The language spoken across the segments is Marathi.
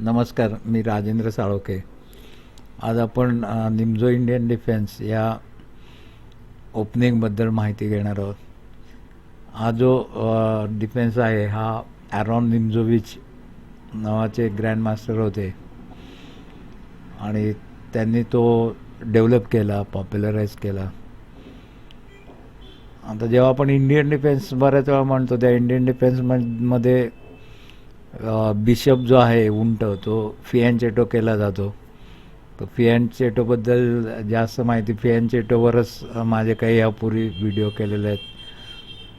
नमस्कार मी राजेंद्र साळोखे. आज आपण निमजो इंडियन डिफेन्स या ओपनिंगबद्दल माहिती घेणार आहोत. हा जो डिफेन्स आहे हा ॲरॉन निमजोविच नावाचे ग्रँड मास्टर होते. आणि त्यांनी तो डेव्हलप केला पॉप्युलराईज केला. आता जेव्हा आपण इंडियन डिफेन्स बऱ्याच वेळा म्हणतो त्या इंडियन डिफेन्समध्ये बिशप जो आहे उंट तो फियानचेटो केला जातो. तर फियांचेटोबद्दल जास्त माहिती फियांचेटोवरच माझे काही यापूर्वी व्हिडिओ केलेले आहेत.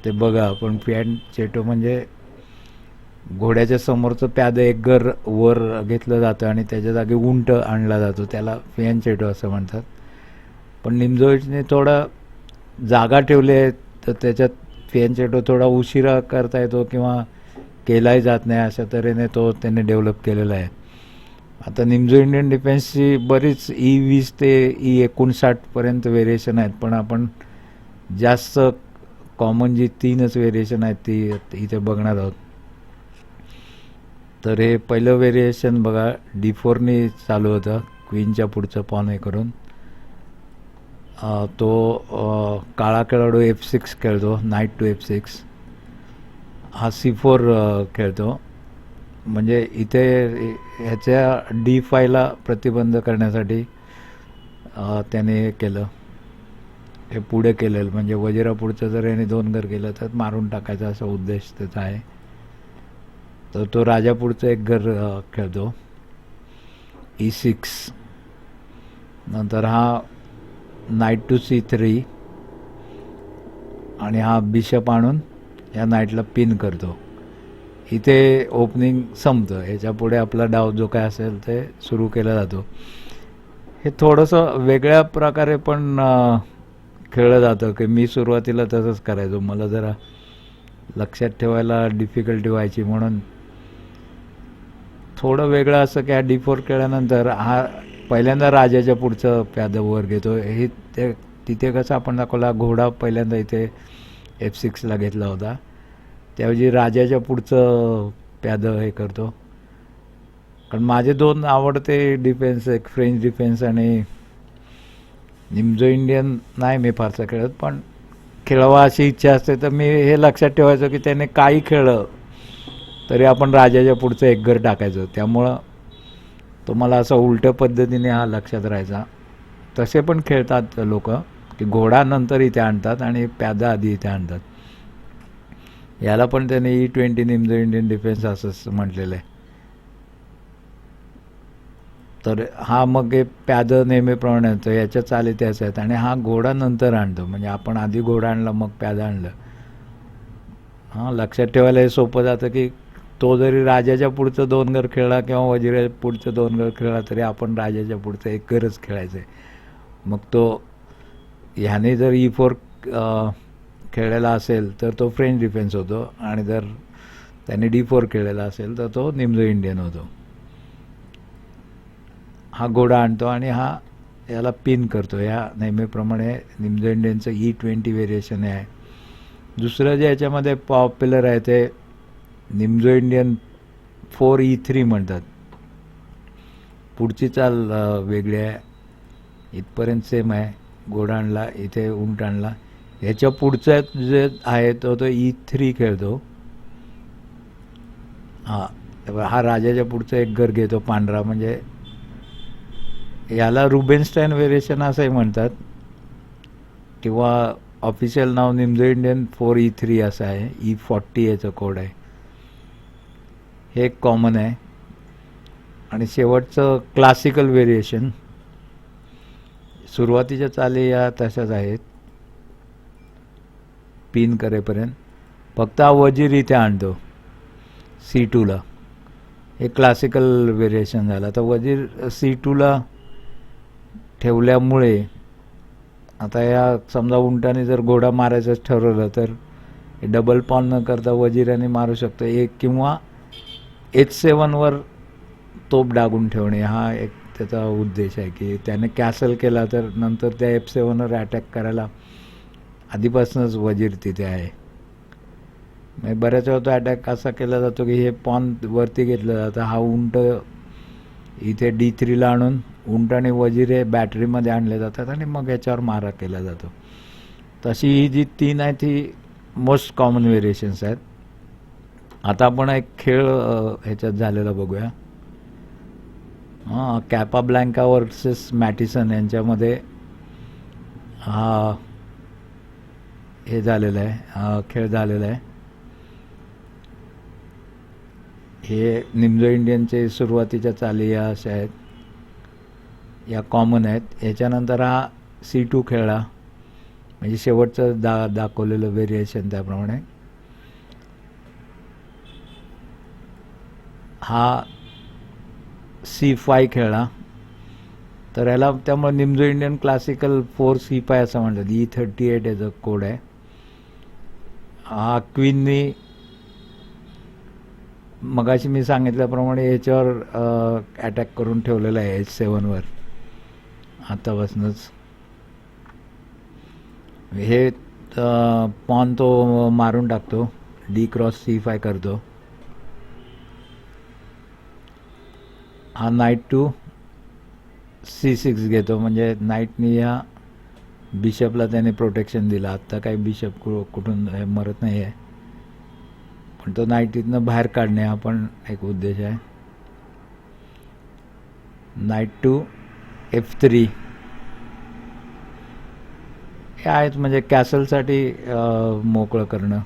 ते बघा पण फियांचेटो म्हणजे घोड्याच्या समोरचं प्यादं एक घर वर घेतलं जातं आणि त्याच्या जागी उंट आणला जातो. त्याला फियांचेटो असं म्हणतात. पण निमजोविचने थोडं जागा ठेवली आहे तर त्याच्यात फियांचेटो थोडा उशिरा करता येतो किंवा केलाही जात नाही अशा तऱ्हेने तो त्यांनी डेव्हलप केलेला आहे. आता निमजो इंडियन डिफेन्सची बरीच ई वीस ते e ई एकोणसाठपर्यंत व्हेरिएशन आहेत पण आपण जास्त कॉमन जी तीनच व्हेरिएशन आहेत ती इथे बघणार आहोत. तर हे पहिलं व्हेरिएशन बघा डी फोरनी चालू होतं क्वीनच्या पुढचं पॉन हे करून. तो काळा खेळाडू एफ सिक्स खेळतो नाईट टू एफ सिक्स हा सी फोर खेळतो. म्हणजे इथे ह्याच्या डी फायला प्रतिबंध करण्यासाठी त्याने हे केलं. हे पुढे केलेलं. म्हणजे वजिरा पुढचं जर याने दोन घर केलं तर मारून टाकायचा असा उद्देश त्याचा आहे. तर तो राजा पुढचं एक घर खेळतो. E six. नंतर हा नाईट टू सी थ्री. आणि हा बिशप आणून या नाईटला पिन करतो. इथे ओपनिंग संपतं. ह्याच्यापुढे आपला डाव जो काय असेल ते सुरू केला जातो. हे थोडंसं वेगळ्या प्रकारे पण खेळलं जातं. की मी सुरुवातीला तसंच करायचो. मला जरा लक्षात ठेवायला डिफिकल्टी व्हायची म्हणून. थोडं वेगळं असं की हा डी फोर खेळल्यानंतर हा पहिल्यांदा राजाच्या पुढचं प्याद वर घेतो. हे ते तिथे कसं आपण दाखवला घोडा पहिल्यांदा इथे एफ सिक्सला घेतला होता. त्याऐवजी राजाच्या पुढचं प्यादं हे करतो. कारण माझे दोन आवडते डिफेन्स एक फ्रेंच डिफेन्स आणि निमजो इंडियन नाही मी फारसं खेळत पण खेळावा अशी इच्छा असते तर मी हे लक्षात ठेवायचो की त्याने काही खेळलं तरी आपण राजाच्या पुढचं एक घर टाकायचं. त्यामुळं तो मला असं उलट्या पद्धतीने हा लक्षात राहायचा. तसे पण खेळतात लोक. की घोडा नंतर इथे आणतात आणि प्यादा आधी इथे आणतात. याला पण त्याने E twenty Nimzo Indian defence असं म्हटलेलं आहे. तर हा मग हे प्याद नेहमीप्रमाणे आणतो याच्या चाली त्याच आहेत आणि हा घोडा नंतर आणतो. म्हणजे आपण आधी घोडा आणला मग प्यादा आणलं. हां लक्षात ठेवायला हे सोपं जातं की तो जरी राजाच्या पुढचं दोन घर खेळला किंवा वजिराच्या पुढचं दोन घर खेळला तरी आपण राजाच्या पुढचं एक घरच खेळायचं आहे. मग तो ह्याने जर e ई फोर खेळलेला असेल तर तो फ्रेंच डिफेन्स होतो. आणि जर त्याने डी फोर खेळलेला असेल तर तो निमजो इंडियन होतो. हा घोडा आणतो आणि हा याला पिन करतो. या नेहमीप्रमाणे निमजो इंडियनचं ई ट्वेंटी व्हेरिएशन आहे. दुसरं जे याच्यामध्ये पॉप्युलर आहे ते Nimzo Indian four E three म्हणतात. पुढची चाल वेगळी आहे. इथपर्यंत सेम आहे. घोडा आणला इथे उंट आणला ह्याच्या पुढचा जे आहे तो तो e ई थ्री खेळतो. हा हा राजाच्या पुढचा एक घर घेतो पांढरा. म्हणजे याला रुबेनस्टाईन व्हेरिएशन असंही म्हणतात. किंवा ऑफिशियल नाव Nimzo Indian four e E three असं आहे. E ई फॉर्टी याचं कोड आहे. हे एक कॉमन आहे. आणि शेवटचं क्लासिकल व्हेरिएशन सुरुवातीच्या चाली या तशाच आहेत. पिन करेपर्यंत. फक्त हा वजीर इथे आणतो. सी टूला हे क्लासिकल व्हेरिएशन झालं. आता वजीर सी टूला ठेवल्यामुळे आता या समजा उंटाने जर घोडा मारायचंच ठरवलं तर डबल पॉन न करता वजिराने मारू शकतो. एक किंवा एच सेवनवर तोप डागून ठेवणे हा एक त्याचा उद्देश आहे की त्याने कॅसल केला तर नंतर त्या एफ सेवनवर अटॅक करायला आधीपासूनच वजीर तिथे आहे. म्हणजे बऱ्याच वेळा तो अटॅक असा केला जातो की हे पॉन वरती घेतलं जातं. हा उंट इथे डी थ्रीला आणून उंट आणि वजीर हे बॅटरीमध्ये आणले जातात आणि मग याच्यावर मारा केला जातो. तशी ही जी तीन आहे ती मोस्ट कॉमन व्हेरिएशन्स आहेत. आता आपण एक खेळ ह्याच्यात झालेला बघूया. हां कॅपा ब्लँका वर्सेस मॅटिसन यांच्यामध्ये हा हे झालेलं आहे हा खेळ झालेला आहे. हे निमजो इंडियनचे सुरुवातीच्या चाली या अशा आहेत. या कॉमन आहेत. याच्यानंतर हा सी टू खेळला म्हणजे शेवटचं दा दाखवलेलं व्हेरिएशन त्याप्रमाणे. हा सी फाय खेळला. तर याला त्यामुळे Nimzo Indian classical four C five असं म्हणतात. ई थर्टी एट याचा कोड आहे. हा क्वीननी मगाशी मी सांगितल्याप्रमाणे याच्यावर अटॅक करून ठेवलेला आहे एच सेवनवर आतापासूनच. हे पॉन तो मारून टाकतो. डी क्रॉस सी फाय करतो. हा नाईट टू सी सिक्स घेतो. म्हणजे नाईटनी या बिशपला त्याने प्रोटेक्शन दिलं. आत्ता काही बिशप कु कुठून हे मरत नाही आहे. पण तो नाईट बाहेर काढणे हा पण एक उद्देश आहे. नाईट टू एफ थ्री हे आहेत म्हणजे कॅसलसाठी मोकळं करणं.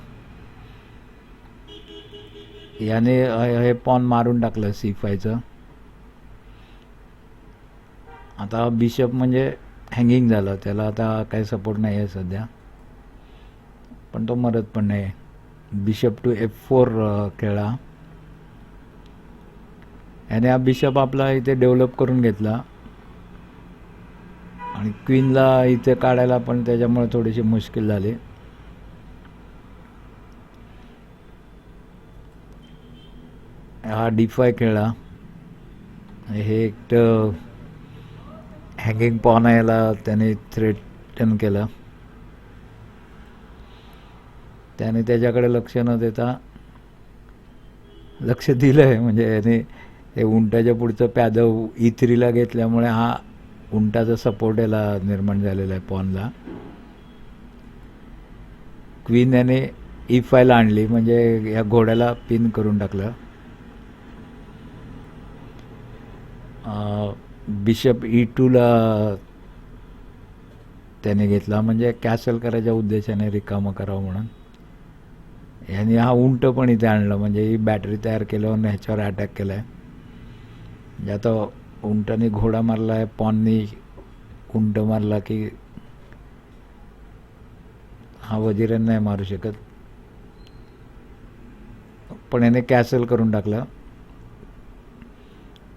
याने हे पॉन मारून टाकलं सी फायचं आता बिशप म्हणजे हँगिंग झालं. त्याला आता काही सपोर्ट नाही आहे सध्या. पण तो मरत पण नाही. बिशप टू एफ फोर खेळा. याने हा बिशप आपला इथे डेव्हलप करून घेतला. आणि क्वीनला इथे काढायला पण त्याच्यामुळे थोडीशी मुश्किल झाली. हा डिफाय खेळा. हे एक हँगिंग पॉन याला त्याने थ्रेटन केलं. त्याने त्याच्याकडे लक्ष न देता लक्ष दिलं आहे म्हणजे याने हे उंटाच्या पुढचं प्यादव ई थ्रीला घेतल्यामुळे हा उंटाचा सपोर्ट याला निर्माण झालेला आहे पॉनला क्वीन याने ई फायला आणली. म्हणजे या घोड्याला पिन करून टाकलं. बिशप ई टूला त्याने घेतला. म्हणजे कॅसल करायच्या उद्देशाने रिकामं करावं म्हणून. यांनी हा उंट पण इथे आणलं. म्हणजे ही बॅटरी तयार केल्यावर ह्याच्यावर अटॅक केला आहे ज्या आता उंटाने घोडा मारला आहे पॉननी उंट मारला की हा वजिरांना नाही मारू शकत. पण याने कॅसल करून टाकलं.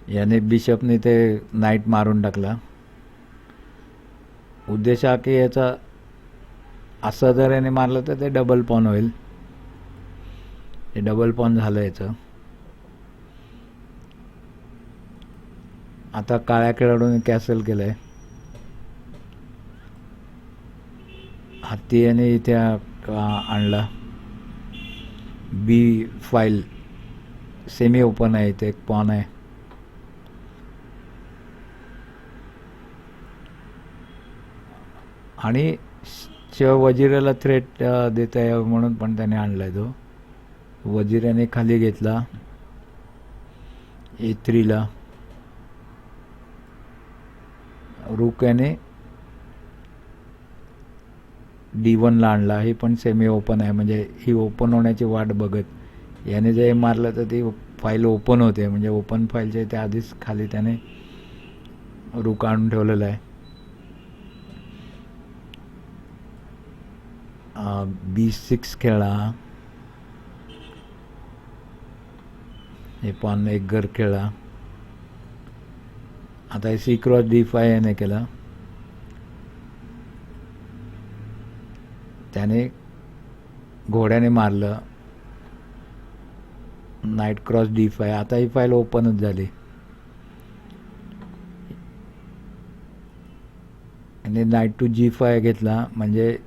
याने बिशपने ते नाईट मारून टाकला. उद्देश हा की याचा असं जर याने मारलं तर ते डबल पॉन होईल. हे डबल पॉन झालं याचं. आता काळ्या खेळाडूने कॅसल केलं आहे हत्ती याने इथे आणला. बी फाईल सेमी ओपन आहे इथे एक पॉन आहे. आणि श वजिराला थ्रेट देता यावं म्हणून पण त्याने आणलाय तो. वजिराने खाली घेतला. ए थ्रीला रुक याने डी वनला आणला. हे पण सेमी ओपन आहे. म्हणजे ही ओपन होण्याची वाट बघत. याने जे मारलं तर ती फाईल ओपन होते. म्हणजे ओपन फाईलच्या त्या आधीच खाली त्याने रुक आणून ठेवलेलं आहे. बी सिक्स खेळा. हे पॉन एक घर खेळा. आता हे सी क्रॉस डी फाय याने केलं. त्याने घोड्याने मारलं. Knight cross D five. आता ही फाईल ओपनच झाली. आणि नाईट टू जी फाय घेतला. म्हणजे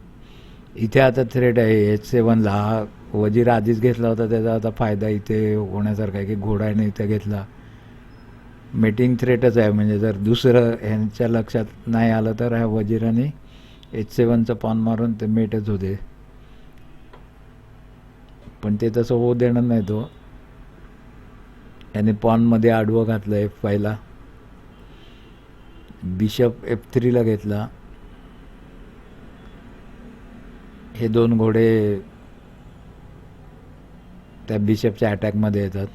इथे आता थ्रेट आहे. एच सेवनला हा वजीर आधीच घेतला होता. त्याचा आता फायदा इथे होण्यासारखा आहे की घोड्याने इथे घेतला. मेटिंग थ्रेटच आहे. म्हणजे जर दुसरं ह्यांच्या लक्षात नाही आलं तर ह्या वजिराने एच सेवनचं पान मारून ते मेटच होते. पण ते तसं होऊ देणार नाही तो. याने पॉनमध्ये आडवं घातलं एफ फायला बिशप एफ थ्रीला घेतला. हे दोन घोडे त्या बिशपच्या अटॅकमध्ये येतात.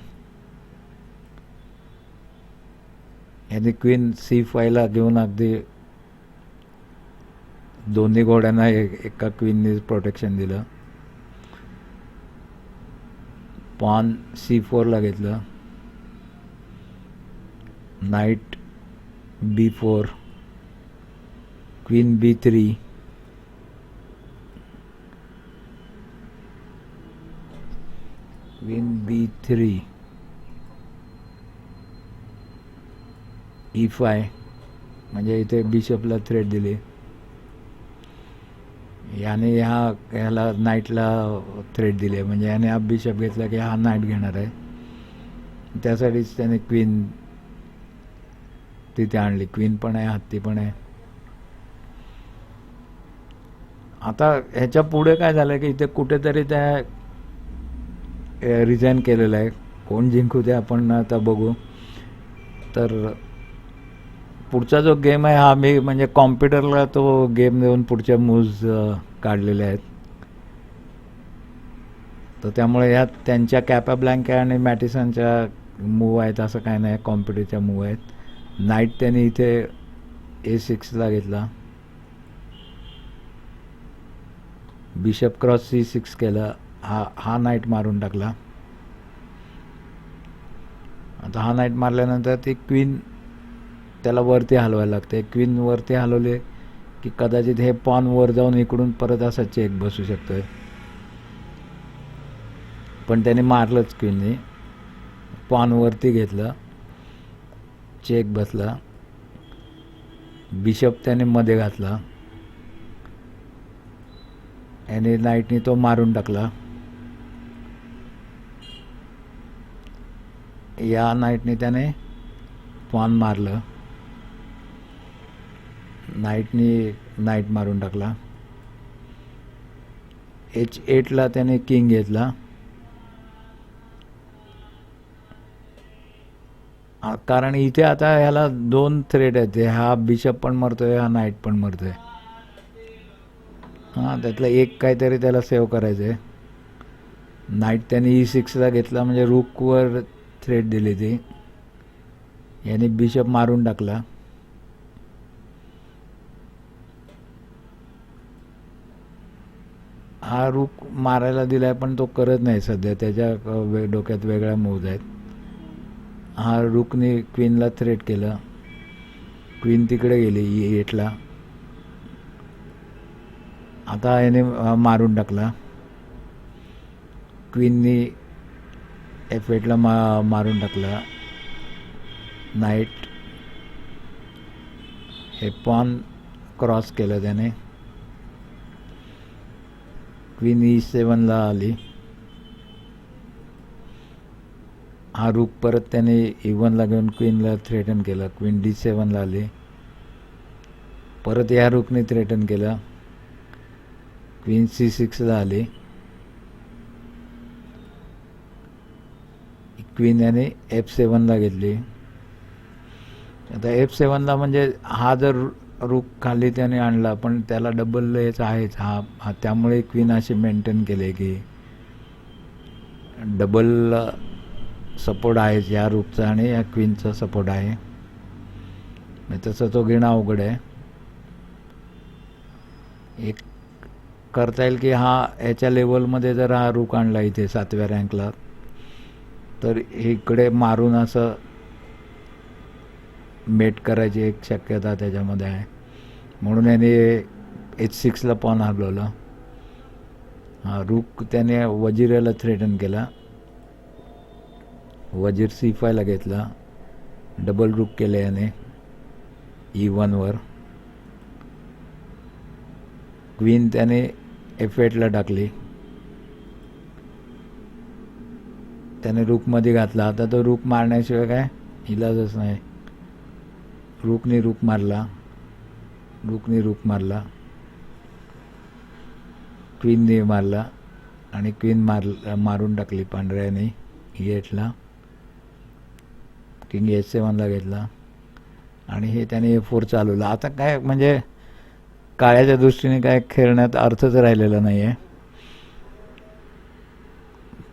याने क्वीन सी फायला घेऊन अगदी दोन्ही घोड्यांना एका क्वीनने प्रोटेक्शन दिलं. पॉन सी फोरला घेतलं. Knight B four queen B three queen B three E five म्हणजे इथे बिशपला थ्रेड दिली. याने ह्या ह्याला नाईटला थ्रेड दिले. म्हणजे याने हा बिशप घेतला की हा नाईट घेणार आहे. त्यासाठीच त्याने क्वीन तिथे आणली. क्वीन पण आहे हत्ती पण आहे. आता ह्याच्या पुढे काय झालं की इथे कुठेतरी त्या रिझाईन केलेलं आहे. कोण जिंकू ते आपण आता बघू. तर पुढचा जो गेम आहे हा मी म्हणजे कॉम्प्युटरला तो गेम देऊन पुढच्या मूव्ज काढलेले आहेत. तर त्यामुळे ह्यात त्यांच्या कॅपाब्लँका आणि मॅटिसनच्या मूव आहेत असं काय नाही. कॉम्प्युटरच्या मूव आहेत. नाईट त्यांनी इथे ए सिक्सला घेतला. बिशप क्रॉस सी सिक्स केला. हा हा नाईट मारून टाकला. आता हा नाईट मारल्यानंतर ती क्वीन त्याला वरती हलवायला लागते. क्वीन वरती हलवले की कदाचित हे पॉन वर जाऊन इकडून परत असा चेक बसू शकतोय. पण त्याने मारलंच क्वीनने पॉन वरती घेतलं. चेक बसला. बिशप त्याने मध्ये घातला. याने नाईटने तो मारून टाकला. या नाईटने त्याने पान मारलं. नाईटने नाईट मारून टाकला. एच एटला त्याने किंग घेतला. कारण इथे आता ह्याला दोन थ्रेड आहेत. हा बिशप पण मरतोय हा नाईट पण मरतोय. हां त्यातलं एक काहीतरी त्याला सेव्ह करायचं आहे नाईट त्याने e ई सिक्सला घेतला म्हणजे रूकवर थ्रेड दिली ती. याने बिशप मारून टाकला. हा रुख मारायला दिलाय पण तो करत नाही सध्या. त्याच्या वे- डोक्यात वेगळ्या मूज आहेत हा रूकने क्वीनला थ्रेट केलं. क्वीन तिकडे गेली एटला आता याने मारून टाकला. क्वीननी एफ एटला मा मारून टाकला. नाईट हे पॉन क्रॉस केलं त्याने. क्वीन ई सेवनला आली. हा रूक परत त्याने e इवनला घेऊन क्वीनला थ्रेटन केलं. क्वीन डी सेवनला आली. परत या रूकने थ्रेटन केलं. क्वीन सी सिक्सला आली. क्वीन याने एफ सेवनला घेतली. आता एफ सेवनला म्हणजे हा जर रुख खाली त्याने आणला पण त्याला डबल याचा आहेच. हा हा त्यामुळे क्वीन असे मेंटेन केले की डबल सपोर्ट आहेच या रूकचा आणि या क्वीनचा सपोर्ट आहे. तसं तो घेणं अवघड आहे. एक करता येईल की हा याच्या लेवलमध्ये जर हा रूक आणला इथे सातव्या रँकला तर इकडे मारून असं मेट करायची एक शक्यता त्याच्यामध्ये आहे. म्हणून याने एच सिक्सला पण हलवलं हा रूक त्याने वजिराला थ्रेटन केला. वजीर सी फायला घेतला. डबल रूक केलं याने. ई वनवर क्वीन त्याने एफ एटला टाकली. त्याने रूकमध्ये घातला. आता तो रूक मारण्याशिवाय काय? इलाजच नाही. रुकनी रुक मारला. रुकनी रुक मारला. क्वीनने मारला आणि क्वीन मार मारून टाकली. पांढऱ्याने गेटला किंग एच सेवनला घेतला. आणि हे त्याने ए फोर चालवलं. आता काय म्हणजे काळ्याच्या दृष्टीने काय खेळण्यात अर्थच राहिलेला नाही आहे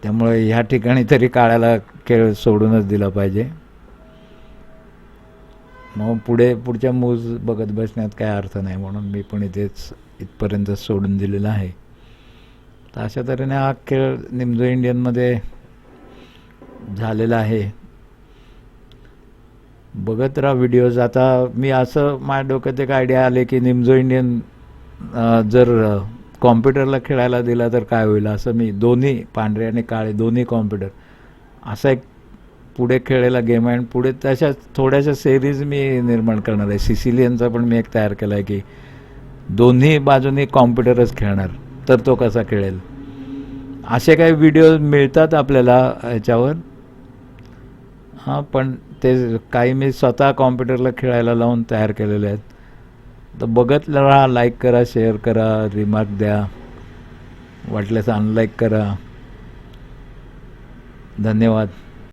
त्यामुळे ह्या ठिकाणी तरी काळाला खेळ सोडूनच दिला पाहिजे. मग पुढे पुढच्या मूव्ज बघत बसण्यात काय अर्थ नाही म्हणून मी पण इथेच इथपर्यंत सोडून दिलेला आहे. तर अशा तऱ्हेने हा खेळ निमजो इंडियनमध्ये झालेला आहे. बघत राहा व्हिडिओज आता मी असं माझ्या डोक्यात एक आयडिया आले की निमजो इंडियन जर कॉम्प्युटरला खेळायला दिला तर काय होईल? असं मी दोन्ही पांढरे आणि काळे दोन्ही कॉम्प्युटर. असा एक पुढे खेळलेला गेम आहे आणि पुढे तशा थोड्याशा सेरीज मी निर्माण करणार आहे. सिसिलियनचा पण मी एक तयार केला आहे की दोन्ही बाजूनी कॉम्प्युटरच खेळणार तर तो कसा खेळेल? असे काही व्हिडिओ मिळतात आपल्याला ह्याच्यावर हां पण ते काही मी स्वतः कॉम्प्युटरला खेळायला लावून तयार केलेले आहेत. तर बघत राहा लाईक करा शेअर करा रिमार्क द्या. वाटल्यास अनलाईक करा. धन्यवाद.